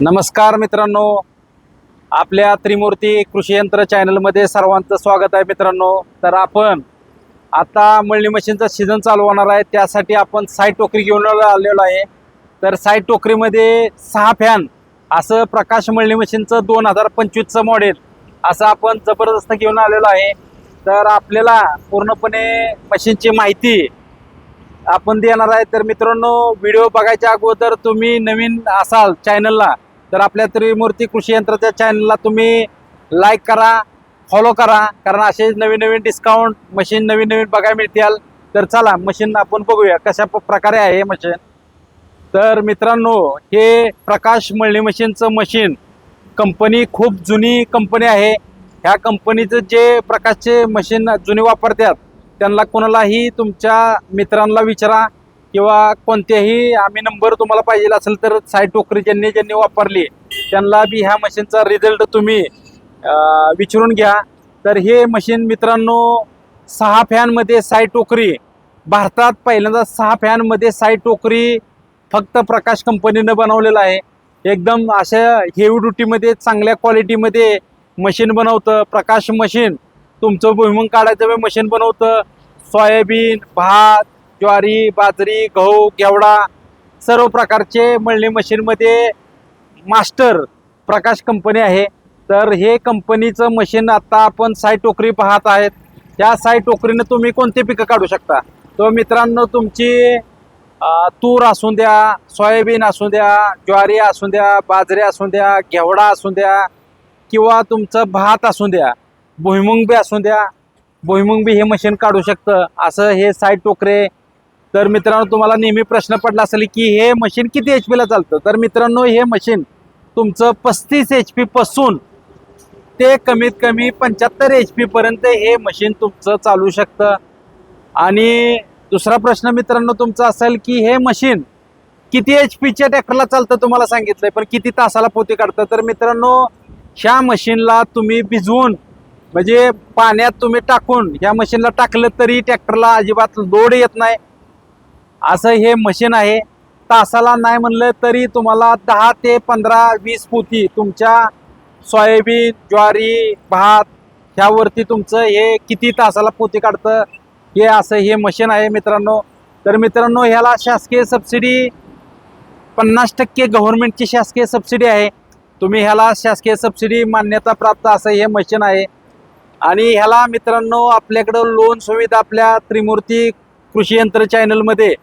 नमस्कार मित्रांनो. आपल्या त्रिमूर्ती कृषी यंत्र चॅनलमध्ये सर्वांचं स्वागत आहे मित्रांनो. तर आपण आता मळणी मशीनचा सीझन चालू होणार आहे. त्यासाठी आपण साई टोकरी घेऊन आलेलो आहे. तर साई टोकरीमध्ये सहा फॅन असं प्रकाश मळणी मशीनचं दोन हजार पंचवीसचं मॉडेल असं आपण जबरदस्त घेऊन आलेलो आहे. तर आपल्याला पूर्णपणे मशीनची माहिती आपण देणार आहे. तर मित्रांनो व्हिडिओ बघायच्या अगोदर तुम्ही नवीन असाल चॅनलला तर आपल्या त्रिमूर्ती कृषी यंत्राच्या चॅनलला तुम्ही लाईक करा फॉलो करा. कारण असे नवीन नवीन डिस्काउंट मशीन नवीन नवीन बघायला मिळतील. तर चला मशीन आपण बघूया कशा प- प्रकारे आहे हे मशीन तर मित्रांनो हे प्रकाश मळणी मशीनचं मशीन कंपनी खूप जुनी कंपनी आहे. ह्या कंपनीचं जे प्रकाशचे मशीन जुने वापरतात त्यांना कोणालाही तुमच्या मित्रांना विचारा. किंवा कोणत्याही आम्ही नंबर तुम्हाला पाहिजे असेल तर साई टोकरी ज्यांनी ज्यांनी वापरली त्यांना बी ह्या मशीनचा रिझल्ट तुम्ही विचारून घ्या. तर हे मशीन मित्रांनो सहा फॅनमध्ये साई टोकरी भारतात पहिल्यांदा सहा फॅनमध्ये साई टोकरी फक्त प्रकाश कंपनीनं बनवलेलं आहे. एकदम अशा हेवी ड्युटीमध्ये चांगल्या क्वालिटीमध्ये मशीन बनवतं. प्रकाश मशीन तुमचं भुईमंग काढायचं वेळ मशीन बनवतं. सोयाबीन भात ज्वारी बाजरी गहू घेवडा सर्व प्रकारचे मळणी मशीनमध्ये मास्टर प्रकाश कंपनी आहे. तर हे कंपनीचं मशीन आता आपण साई टोकरी पाहत आहेत. त्या साई टोकरीनं तुम्ही कोणते पिकं काढू शकता? तो मित्रांनो तुमची तूर असू द्या सोयाबीन असू द्या ज्वारी असू द्या बाजरी असू द्या घेवडा असू द्या किंवा तुमचं भात असू द्या भुईमुंग बी असू द्या भुईमुंग बी हे मशीन काढू शकतं. असं हे साई टोकरे तर मित्रांनो तुम्हाला नेहमी प्रश्न पडला असेल की हे मशीन किती एच पीला चालतं? तर मित्रांनो हे मशीन तुमचं पस्तीस एच पी पासून ते कमीत कमी पंच्याहत्तर एच पी पर्यंत हे मशीन तुमचं चालू शकतं. आणि दुसरा प्रश्न मित्रांनो तुमचा असेल की हे मशीन किती एच पीच्या ट्रॅक्टरला चालतं तुम्हाला सांगितलंय पण किती तासाला पोती काढतं? तर मित्रांनो ह्या मशीनला तुम्ही भिजवून म्हणजे पाण्यात तुम्ही टाकून ह्या मशीनला टाकलं तरी ट्रॅक्टरला अजिबात लोड येत नाही. असं हे मशीन आहे. तासाला नाही म्हणलं तरी तुम्हाला दहा ते पंधरा वीस पोती तुमच्या सोयाबीन ज्वारी भात ह्यावरती तुमचं हे किती तासाला पोती काढतं हे असं हे मशीन आहे मित्रांनो. तर मित्रांनो ह्याला शासकीय सबसिडी पन्नास टक्के गव्हर्नमेंटची शासकीय सबसिडी आहे. तुम्ही ह्याला शासकीय सबसिडी मान्यता प्राप्त असं हे मशीन आहे. आणि ह्याला मित्रांनो आपल्याकडं लोन सुविधा आपल्या त्रिमूर्ती कृषी यंत्र चॅनलमध्ये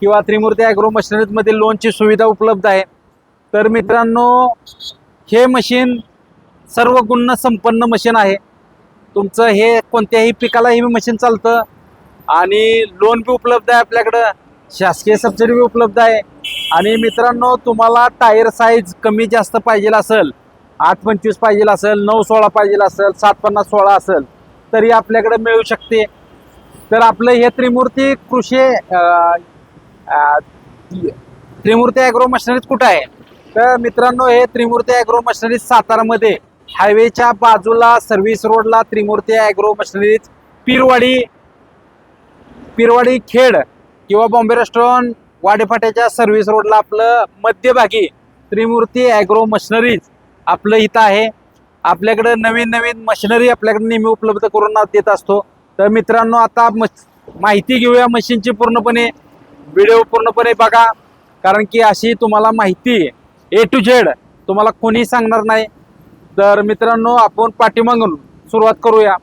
किंवा त्रिमूर्ती ॲग्रो मशिनरीजमध्ये लोनची सुविधा उपलब्ध आहे. तर मित्रांनो हे मशीन सर्व गुण संपन्न मशीन आहे. तुमचं हे कोणत्याही पिकाला हे मशीन चालतं. आणि लोन बी उपलब्ध आहे आपल्याकडं. शासकीय सबसिडी बी उपलब्ध आहे. आणि मित्रांनो तुम्हाला टायर साईज कमी जास्त पाहिजे असेल आठ पंचवीस पाहिजे असेल नऊ सोळा पाहिजे असेल सात पन्नास सोळा असेल तरी आपल्याकडे मिळू शकते. तर आपलं हे त्रिमूर्ती कृषी त्रिमूर्ती ॲग्रो मशिनरीज कुठं आहे? तर मित्रांनो हे त्रिमूर्ती ॲग्रो मशिनरीज सातारामध्ये. हायवेच्या बाजूला सर्व्हिस रोडला त्रिमूर्ती ॲग्रो मशिनरीज पिरवाडी पिरवाडी खेड किंवा बॉम्बे रेस्टॉरंट वाडेफाट्याच्या सर्व्हिस रोडला आपलं मध्यभागी त्रिमूर्ती ॲग्रो मशिनरीज आपलं इथं आहे. आपल्याकडं नवीन नवीन मशिनरी आपल्याकडे नेहमी उपलब्ध करून देत असतो. तर मित्रांनो आता म माहिती घेऊया मशीनची पूर्णपणे. व्हिडिओ पूर्णपणे बघा. कारण की अशी तुम्हाला माहिती ए टू झेड तुम्हाला कोणी सांगणार नाही. तर मित्रांनो आपण पाठीमागून सुरुवात करूया.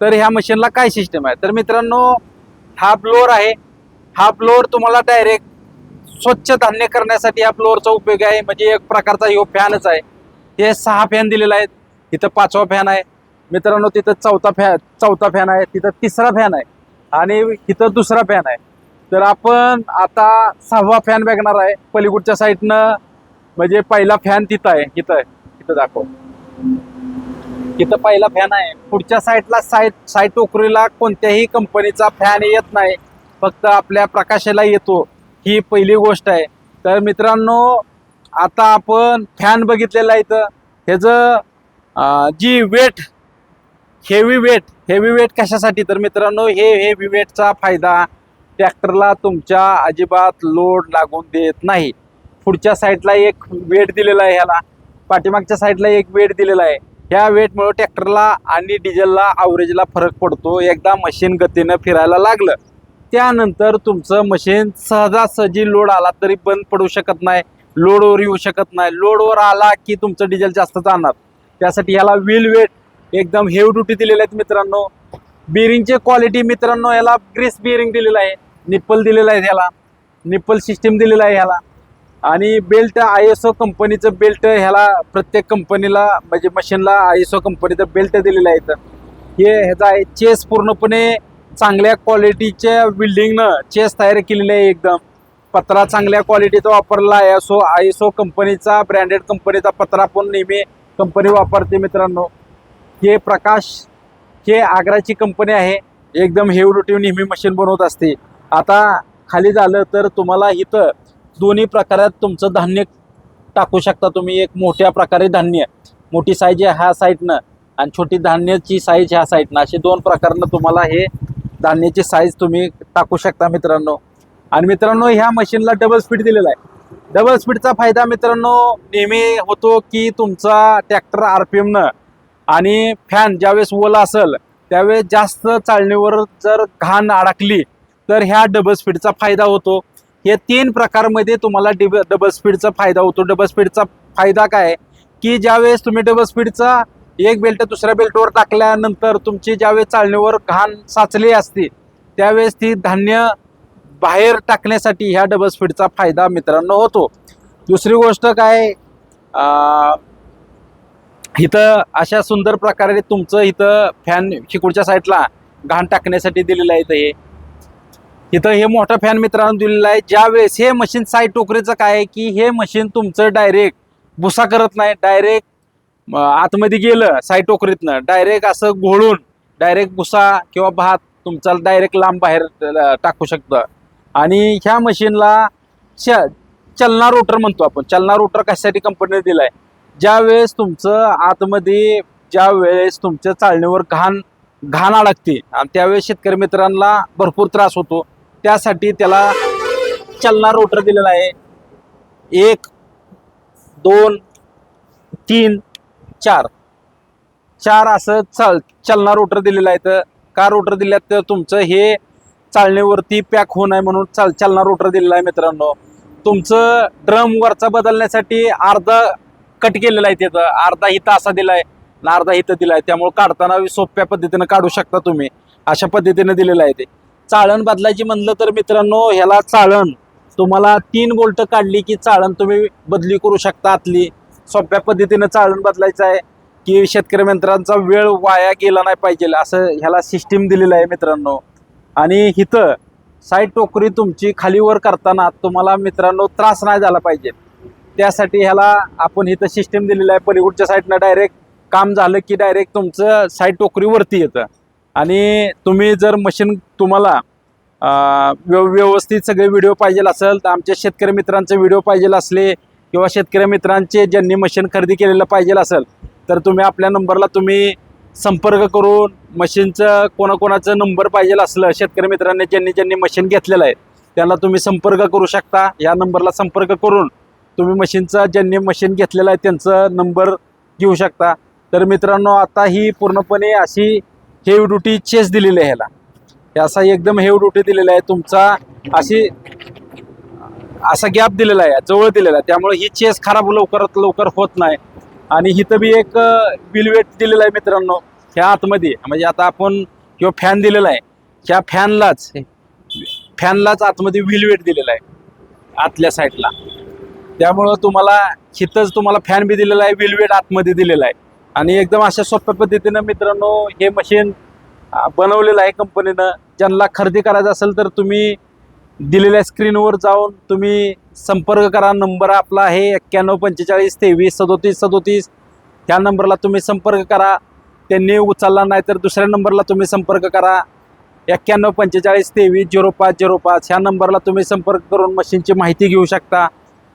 तर ह्या मशीनला काय सिस्टम आहे? तर मित्रांनो हा ब्लोअर आहे. हा ब्लोअर तुम्हाला डायरेक्ट स्वच्छ धान्य करण्यासाठी या ब्लोअरचा उपयोग आहे. म्हणजे एक प्रकारचा ह्यो फॅनच आहे. हे सहा फॅन दिलेले आहेत. इथं पाचवा फॅन आहे. मित्रांनो तिथं चौथा फॅन चौथा फॅन आहे. तिथं तिसरा फॅन आहे. आणि इथं दुसरा फॅन आहे. तर आपण आता सहावा फॅन बघणार आहे. पलीकडच्या साईडनं म्हणजे पहिला फॅन तिथं आहे. इथं आहे. इथं दाखव. इथं पहिला फॅन आहे. पुढच्या साईडला साईड साईड टोकरीला कोणत्याही कंपनीचा फॅन येत नाही. फक्त आपल्या प्रकाशाला येतो. ही पहिली गोष्ट आहे. तर मित्रांनो आता आपण फॅन बघितलेला आहे इथं. ह्याचं जी weight heavy weight heavy weight कशासाठी? तर मित्रांनो हे हेवी वेटचा फायदा ट्रॅक्टरला तुमच्या अजिबात लोड लागून देत नाही. पुढच्या साईडला एक वेट दिलेला आहे ह्याला. पाठीमागच्या साईडला एक वेट दिलेला आहे. ह्या वेटमुळे ट्रॅक्टरला आणि डिझेलला आवरेजला फरक पडतो. एकदा मशीन गतीनं फिरायला लागलं त्यानंतर तुमचं मशीन सहजासहजी लोड आला तरी बंद पडू शकत नाही लोडवर येऊ शकत नाही. लोडवर आला की तुमचं डिझेल जास्त जाणार त्यासाठी ह्याला व्हील वेट एकदम हेव ड्युटी दिलेले आहेत मित्रांनो. बिअरिंगचे क्वालिटी मित्रांनो याला ग्रीस बिअरिंग दिलेलं आहे. निप्पल दिलेला आहे ह्याला. निप्पल सिस्टीम दिलेलं आहे ह्याला. आणि बेल्ट आय एस ओ कंपनीचं बेल्ट ह्याला प्रत्येक कंपनीला म्हणजे मशीनला आय एस ओ कंपनीचं बेल्ट दिलेलं आहे तर हे ह्याचा आहे चेस पूर्णपणे चांगल्या क्वालिटीच्या बिल्डिंगनं चेस तयार केलेली आहे एकदम. पत्रा चांगल्या क्वालिटीचा वापरला आहे. ओ आय एस ओ कंपनीचा ब्रँडेड कंपनीचा पत्रा पण नेहमी कंपनी वापरते मित्रांनो. हे प्रकाश हे आग्राची कंपनी आहे. एकदम हेवी ड्युटी नेहमी मशीन बनवत असते. आता खाली झालं तर तुम्हाला इथं दोन्ही प्रकारात तुमचं धान्य टाकू शकता तुम्ही. एक मोठ्या प्रकारे धान्य मोठी साईज आहे ह्या साईडनं आणि छोटी धान्याची साईज ह्या साईडनं अशी दोन प्रकारनं तुम्हाला हे धान्याची साईज तुम्ही टाकू शकता मित्रांनो. आणि मित्रांनो ह्या मशीनला डबल स्पीड दिलेला आहे. डबल स्पीडचा फायदा मित्रांनो नेहमी होतो की तुमचा ट्रॅक्टर आर पी एमनं आणि फॅन ज्यावेळेस ओला असेल त्यावेळेस जास्त चालणीवर जर घाण अडकली तर ह्या डबल स्पीडचा फायदा होतो. हे तीन प्रकारमध्ये तुम्हाला डिब डबल स्पीडचा फायदा होतो. डबल स्पीडचा फायदा काय? की ज्यावेळेस तुम्ही डबल स्पीडचा एक बेल्ट दुसऱ्या बेल्टवर टाकल्यानंतर तुमची ज्यावेळेस चालणीवर घाण साचली असते त्यावेळेस ती धान्य बाहेर टाकण्यासाठी ह्या डबल स्पीडचा फायदा मित्रांनो होतो. दुसरी गोष्ट काय? इथं अशा सुंदर प्रकारे तुमचं इथं फॅन शिकूडच्या साईडला घाण टाकण्यासाठी दिलेलं आहे इथं हे. इथं हे मोठा फॅन मित्रांनो दिलेला आहे. ज्यावेळेस हे मशीन साईड टोकरीचं काय आहे की हे मशीन तुमचं डायरेक्ट भुसा करत नाही डायरेक्ट आतमध्ये गेलं साईड टोकरीतनं डायरेक्ट असं घोळून डायरेक्ट भुसा किंवा भात तुमचा डायरेक्ट लांब बाहेर टाकू शकतं. आणि ह्या मशीनला च चलना रोटर म्हणतो आपण. चलना रोटर कशासाठी कंपनीने दिला आहे तुमचं आतमध्ये ज्या वेळेस तुमच्या चालणीवर घाण घाण अडकते आणि त्यावेळेस शेतकरी मित्रांना भरपूर त्रास होतो. त्यासाठी त्याला चलना रोटर दिलेला आहे. एक दोन तीन चार. चार असं चाल चलना रोटर दिलेलं आहे. तर का रोटर दिल्यात? तर तुमचं हे चालणीवरती पॅक होऊ नये म्हणून चाल चलना रोटर दिलेला आहे मित्रांनो. तुमचं ड्रम वरचा बदलण्यासाठी अर्धा कट केलेला आहे तिथं अर्धा हिता असा दिलाय आणि अर्धा हितं दिलाय. त्यामुळे काढताना सोप्या पद्धतीनं काढू शकता तुम्ही. अशा पद्धतीनं दिलेलं आहे ते. चाळण बदलायची म्हणलं तर मित्रांनो ह्याला चाळण. तुम्हाला तीन बोल्ट काढली की चाळण तुम्ही बदली करू शकता आतली. सोप्या पद्धतीनं चाळण बदलायचं आहे की शेतकरी मित्रांचा वेळ वाया गेला नाही पाहिजे. असं ह्याला सिस्टीम दिलेलं आहे मित्रांनो. आणि इथं साईड टोकरी तुमची खालीवर करताना तुम्हाला मित्रांनो त्रास नाही झाला पाहिजे. त्यासाठी ह्याला आपण इथं सिस्टीम दिलेलं आहे. पलीकडच्या साईडनं डायरेक्ट काम झालं की डायरेक्ट तुमचं साईड टोकरी वरती येतं. आणि तुम्ही जर मशीन तुम्हाला व्यव व्यवस्थित सगळे व्हिडिओ पाहिजे असेल तर आमच्या शेतकरी मित्रांचे व्हिडिओ पाहिजे असले किंवा शेतकरी मित्रांचे ज्यांनी मशीन खरेदी केलेलं पाहिजे असेल तर तुम्ही आपल्या नंबरला तुम्ही संपर्क करून मशीनचं कोणाकोणाचं नंबर पाहिजे असलं शेतकरी मित्रांनी ज्यांनी ज्यांनी मशीन घेतलेलं आहे त्यांना तुम्ही संपर्क करू शकता. या नंबरला संपर्क करून तुम्ही मशीनचा ज्यांनी मशीन घेतलेलं आहे त्यांचं नंबर घेऊ शकता. तर मित्रांनो आता ही पूर्णपणे अशी हेव ड्युटी चेस दिलेली आहे ह्याला. असा एकदम हेव ड्युटी दिलेला आहे. तुमचा अशी असा गॅप दिलेला आहे जवळ दिलेला आहे. त्यामुळे ही चेस खराब लवकरात लवकर होत नाही. आणि इथं बी एक बिलवेट दिलेला आहे मित्रांनो ह्या आतमध्ये. म्हणजे आता आपण किंवा फॅन दिलेला आहे ह्या फॅनलाच फॅनलाच आतमध्ये विलवेट दिलेला आहे आतल्या साईडला त्यामुळं तुम्हाला हिथंच तुम्हाला फॅन बी दिलेला आहे विलवेट आतमध्ये दिलेला आहे. आणि एकदम अशा सोप्या पद्धतीनं मित्रांनो हे मशीन बनवलेलं आहे कंपनीनं ज्यांना खरेदी करायचं असेल तर तुम्ही दिलेल्या स्क्रीनवर जाऊन तुम्ही संपर्क करा. नंबर आपला आहे एक्क्याण्णव पंचेचाळीस तेवीस सदोतीस सदोतीस. ह्या नंबरला तुम्ही संपर्क करा. त्यांनी उचलला नाही तर दुसऱ्या नंबरला तुम्ही संपर्क करा. एक्क्याण्णव पंचेचाळीस तेवीस झिरो पाच झिरो पाच. ह्या नंबरला तुम्ही संपर्क करून मशीनची माहिती घेऊ शकता.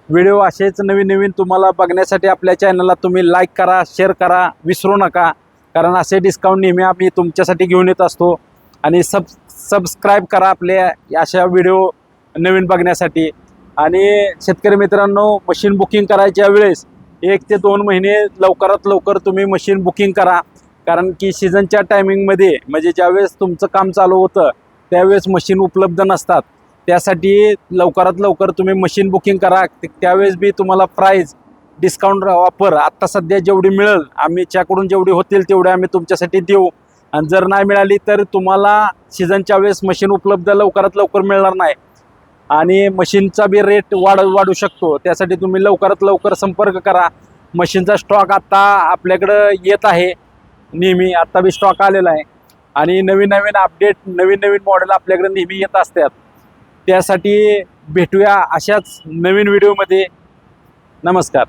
व्हिडिओ असेच नवीन नवीन तुम्हाला बघण्यासाठी आपल्या चॅनलला तुम्ही लाईक करा शेअर करा विसरू नका. कारण असे डिस्काउंट नेहमी आम्ही तुमच्यासाठी घेऊन येत असतो. आणि सब सबस्क्राईब करा आपल्या अशा व्हिडिओ नवीन बघण्यासाठी. आणि शेतकरी मित्रांनो मशीन बुकिंग करायच्या वेळेस एक ते दोन महिने लवकरात लवकर तुम्ही मशीन बुकिंग करा. कारण की सीझनच्या टायमिंगमध्ये म्हणजे ज्यावेळेस तुमचं काम चालू होतं त्यावेळेस मशीन उपलब्ध नसतात. त्यासाठी लवकरात लवकर तुम्ही मशीन बुकिंग करा. त्यावेळेस बी तुम्हाला प्राईज डिस्काउंट ऑफर आत्ता सध्या जेवढी मिळेल आम्हीच्याकडून जेवढी होतील तेवढे आम्ही तुमच्यासाठी देऊ. आणि जर नाही मिळाली तर तुम्हाला सीझनच्या वेळेस मशीन उपलब्ध लवकरात लवकर मिळणार नाही. आणि मशीनचा बी रेट वाढ वाढू शकतो. त्यासाठी तुम्ही लवकरात लवकर संपर्क करा. मशीनचा स्टॉक आत्ता आपल्याकडं येत आहे. नेहमी आत्ता बी स्टॉक आलेला आहे. आणि नवीन नवीन अपडेट नवीन नवीन मॉडेल आपल्याकडे नेहमी येत असतात. त्यासाठी भेटूया अशाच नवीन व्हिडिओमध्ये. नमस्कार.